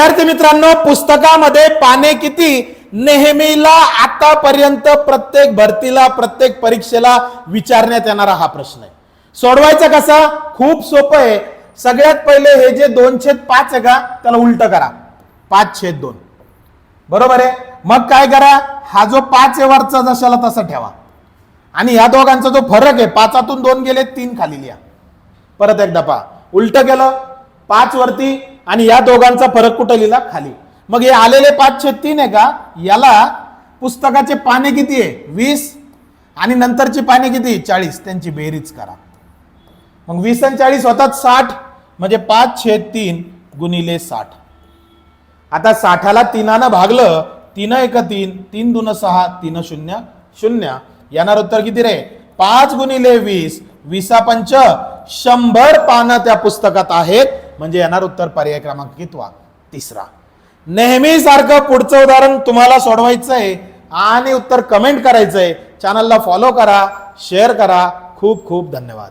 विद्यार्थी मित्रांनो पुस्तकामध्ये पाने किती? नेहमीला आतापर्यंत प्रत्येक भरतीला प्रत्येक परीक्षेला विचारण्यात येणारा हा प्रश्न आहे. सोडवायचा कसा? खूप सोपं आहे. सगळ्यात पहिले हे जे दोन छेद पाच आहे का त्याला उलट करा. पाच छेद दोन. बरोबर आहे? मग काय करा? हा जो पाच आहे वरचा जशाला तसा ठेवा. आणि ह्या दोघांचा जो फरक आहे पाचातून दोन गेले तीन खाली लिहा. परत एकदा पहा. उलट केलं पाच वरती आणि या दोघांचा फरक कुठं लिहिला? खाली. मग हे आलेले पाच तीन आहे का? याला पुस्तकाचे पाने किती आहे? वीस. आणि नंतरची पाने किती? चाळीस. त्यांची बेरीज करा. मग वीस आणि चाळीस होतात साठ. म्हणजे पाच छे तीन गुणिले साठ. आता साठाला तीनानं भागलं. तीन एक तीन. तीन दोन सहा. तीन शून्य. शून्य. येणार उत्तर किती रे? पाच गुणिले वीस. विसा पंच. शंभर पानं त्या पुस्तकात आहेत. म्हणजे येणार उत्तर पर्याय क्रमांक कितवा? तिसरा. नेहमीसारखं पुढचं उदाहरण तुम्हाला सोडवायचं आहे आणि उत्तर कमेंट करायचंय. चॅनलला फॉलो करा शेअर करा. खूप खूप धन्यवाद.